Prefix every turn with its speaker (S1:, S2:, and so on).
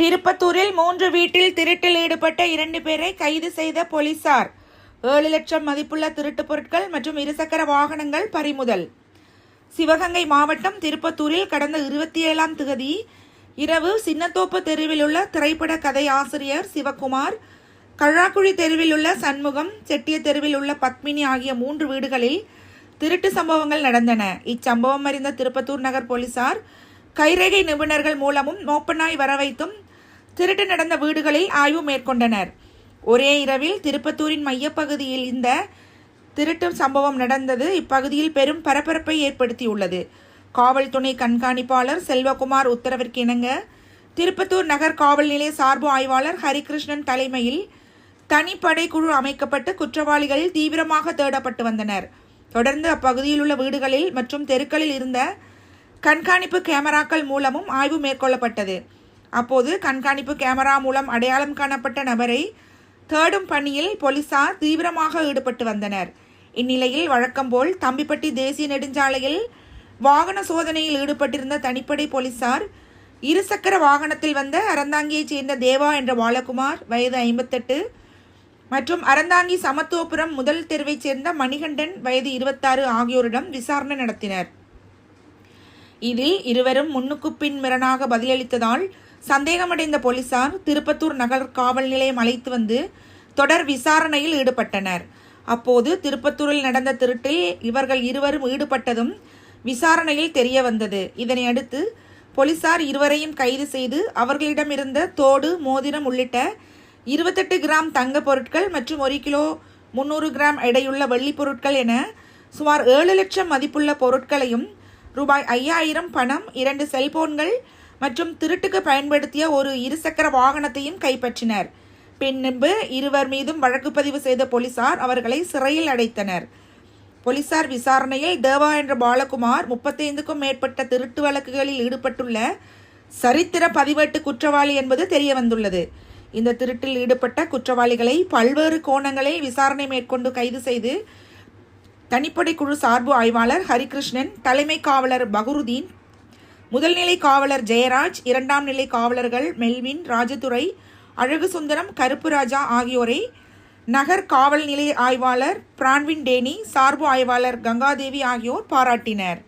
S1: திருப்பத்தூரில் மூன்று வீட்டில் திருட்டில் ஈடுபட்ட இரண்டு பேரை கைது செய்த போலீசார். ஏழு லட்சம் மதிப்புள்ள திருட்டுப் பொருட்கள் மற்றும் இருசக்கர வாகனங்கள் பறிமுதல். சிவகங்கை மாவட்டம் திருப்பத்தூரில் கடந்த இருபத்தி ஏழாம் திகதி இரவு சின்னத்தோப்பு தெருவில் உள்ள திரைப்பட கதை ஆசிரியர் சிவகுமார் கழாக்குழி தெருவில் உள்ள சண்முகம் செட்டிய தெருவில் உள்ள பத்மினி ஆகிய மூன்று வீடுகளில் திருட்டு சம்பவங்கள் நடந்தன. இச்சம்பவம் அறிந்த திருப்பத்தூர் நகர் போலீசார் கைரேகை நிபுணர்கள் மூலமும் மோப்பனாய் வரவைத்தும் திருட்டு நடந்த வீடுகளில் ஆய்வு மேற்கொண்டனர். ஒரே இரவில் திருப்பத்தூரின் மையப்பகுதியில் இந்த திருட்டு சம்பவம் நடந்தது. இப்பகுதியில் பெரும் பரபரப்பை ஏற்படுத்தியுள்ளது. காவல் துணை கண்காணிப்பாளர் செல்வகுமார் உத்தரவிற்கு இணங்க திருப்பத்தூர் நகர் காவல் நிலைய சார்பு ஆய்வாளர் ஹரிகிருஷ்ணன் தலைமையில் தனிப்படை குழு அமைக்கப்பட்டு குற்றவாளிகள் தீவிரமாக தேடப்பட்டு வந்தனர். தொடர்ந்து அப்பகுதியில் உள்ள வீடுகளில் மற்றும் தெருக்களில் இருந்த கண்காணிப்பு கேமராக்கள் மூலமும் ஆய்வு மேற்கொள்ளப்பட்டது. அப்போது கண்காணிப்பு கேமரா மூலம் அடையாளம் காணப்பட்ட நபரை தேடும் பணியில் போலீசார் தீவிரமாக ஈடுபட்டு வந்தனர். இந்நிலையில் வழக்கம்போல் தம்பிப்பட்டி தேசிய நெடுஞ்சாலையில் வாகன சோதனையில் ஈடுபட்டிருந்த தனிப்படை போலீசார் இருசக்கர வாகனத்தில் வந்த அறந்தாங்கியைச் சேர்ந்த தேவா என்ற பாலகுமார் வயது ஐம்பத்தெட்டு மற்றும் அறந்தாங்கி சமத்துவபுரம் முதல் தெருவைச் சேர்ந்த மணிகண்டன் வயது இருபத்தாறு ஆகியோரிடம் விசாரணை நடத்தினர். இதில் இருவரும் முன்னுக்கு பின் மிரனாக பதிலளித்ததால் சந்தேகமடைந்த போலீசார் திருப்பத்தூர் நகர் காவல் நிலையம் அழைத்து வந்து தொடர் விசாரணையில் ஈடுபட்டனர். அப்போது திருப்பத்தூரில் நடந்த திருட்டில் இவர்கள் இருவரும் ஈடுபட்டதும் விசாரணையில் தெரிய வந்தது இதனை அடுத்து போலீசார் இருவரையும் கைது செய்து அவர்களிடமிருந்த தோடு மோதிரம் உள்ளிட்ட இருபத்தெட்டு கிராம் தங்க பொருட்கள் மற்றும் ஒரு கிலோ முந்நூறு கிராம் எடையுள்ள வெள்ளி பொருட்கள் என சுமார் ஏழு லட்சம் மதிப்புள்ள பொருட்களையும் ரூபாய் ஐயாயிரம் பணம் இரண்டு செல்போன்கள் மற்றும் திருட்டுக்கு பயன்படுத்திய ஒரு இருசக்கர வாகனத்தையும் கைப்பற்றினர். பின்பு இருவர் மீதும் வழக்கு பதிவு செய்த போலீசார் அவர்களை சிறையில் அடைத்தனர். போலீசார் விசாரணையில் தேவா என்ற பாலகுமார் முப்பத்தைந்துக்கும் மேற்பட்ட திருட்டு வழக்குகளில் ஈடுபட்டுள்ள சரித்திர பதிவேட்டு குற்றவாளி என்பது தெரிய வந்துள்ளது இந்த திருட்டில் ஈடுபட்ட குற்றவாளிகளை பல்வேறு கோணங்களில் விசாரணை மேற்கொண்டு கைது செய்து தனிப்படை குழு சார்பு ஆய்வாளர் ஹரிகிருஷ்ணன் தலைமை காவலர் பகுருதீன் முதல்நிலை காவலர் ஜெயராஜ் இரண்டாம் நிலை காவலர்கள் மெல்வின் ராஜதுரை அழகு சுந்தரம் கருப்பு ராஜா ஆகியோரை நகர் காவல் நிலைய ஆய்வாளர் பிரான்வின் டேனி சார்பு ஆய்வாளர் கங்காதேவி ஆகியோர் பாராட்டினர்.